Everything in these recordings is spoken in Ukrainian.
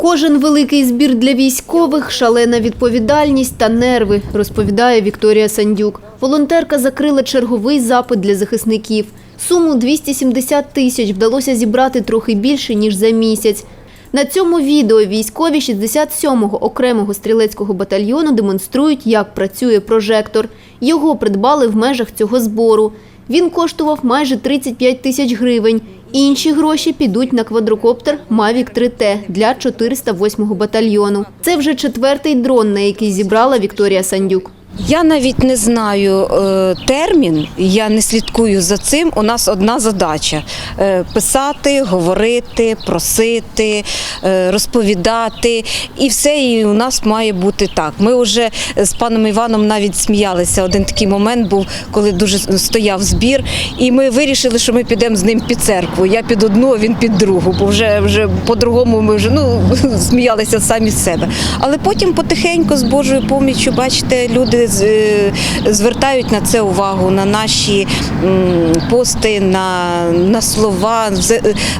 Кожен великий збір для військових – шалена відповідальність та нерви, розповідає Вікторія Сандюк. Волонтерка закрила черговий запит для захисників. Суму 270 тисяч вдалося зібрати трохи більше, ніж за місяць. На цьому відео військові 67-го окремого стрілецького батальйону демонструють, як працює прожектор. Його придбали в межах цього збору. Він коштував майже 35 тисяч гривень. Інші гроші підуть на квадрокоптер Мавік 3 т для 408-го батальйону. Це вже четвертий дрон, на який зібрала Вікторія Сандюк. Я навіть не знаю е, термін, я не слідкую за цим. У нас одна задача е, писати, говорити, просити, е, розповідати. І все і у нас має бути так. Ми вже з паном Іваном навіть сміялися. Один такий момент був, коли дуже стояв збір, і ми вирішили, що ми підемо з ним під церкву. Я під одну, а він під другу, бо вже, вже по-другому ми вже ну, сміялися самі з себе. Але потім потихеньку з Божою поміччю, бачите, люди з- е, звертають на це увагу, на наші пости, на, на слова.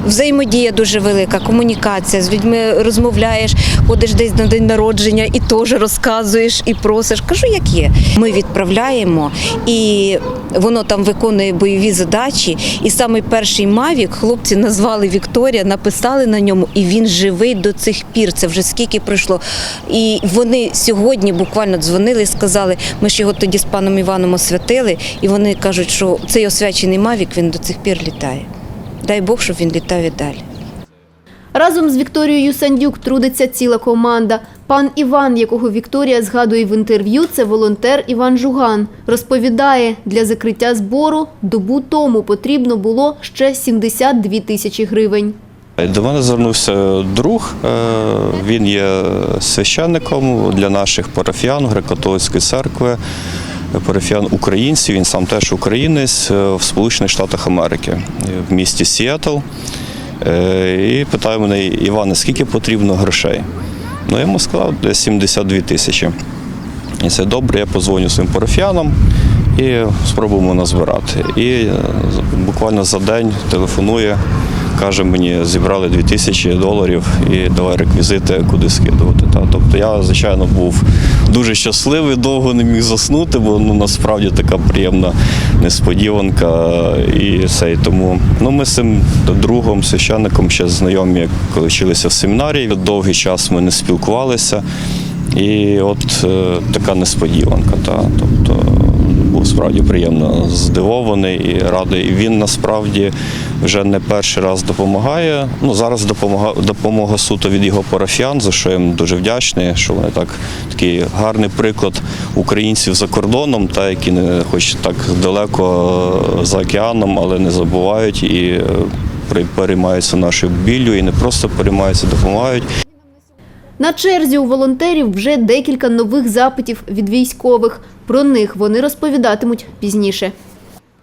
Взаємодія дуже велика, комунікація. З людьми розмовляєш, ходиш десь на день народження і теж розказуєш і просиш. Кажу, як є. Ми відправляємо, і воно там виконує бойові задачі. І саме перший Мавік хлопці назвали Вікторія, написали на ньому, і він живий до цих пір. Це вже скільки пройшло. І вони сьогодні буквально дзвонили і сказали, ми ж його тоді з паном Іваном освятили, і вони кажуть, що цей освячений Мавік він до цих пір літає. Дай Бог, щоб він літав і далі. Разом з Вікторією Сандюк трудиться ціла команда. Пан Іван, якого Вікторія згадує в інтерв'ю, це волонтер Іван Жуган. Розповідає, для закриття збору добу тому потрібно було ще 72 тисячі гривень. До мене звернувся друг. е, Він є священником для наших парафіян греко-католицької церкви, парафіян українців. Він сам теж українець е, в Сполучених Штатах Америки, е, в місті Сіетл. І питає мене, Іване, скільки потрібно грошей? Ну, я йому сказав, десь 72 тисячі. І це добре, я позвоню своїм парафіянам і спробуємо назбирати. І буквально за день телефонує, каже мені, зібрали 2000 доларів і давай реквізити, куди скидувати. Та. Тобто я, звичайно, був дуже щасливий, довго не міг заснути, бо ну, насправді така приємна несподіванка. І все. І тому ну, ми з цим другом, священником ще знайомі, коли вчилися в семінарії. Довгий час ми не спілкувалися. І от е, така несподіванка. Та, тобто був справді приємно здивований і радий. Він насправді вже не перший раз допомагає. Ну зараз допомога допомога суто від його парафіян, за що я їм дуже вдячний, що вони так такий гарний приклад українців за кордоном, та які не хоч так далеко е, за океаном, але не забувають і е, переймаються нашою біллю, і не просто переймаються, допомагають. На черзі у волонтерів вже декілька нових запитів від військових. Про них вони розповідатимуть пізніше.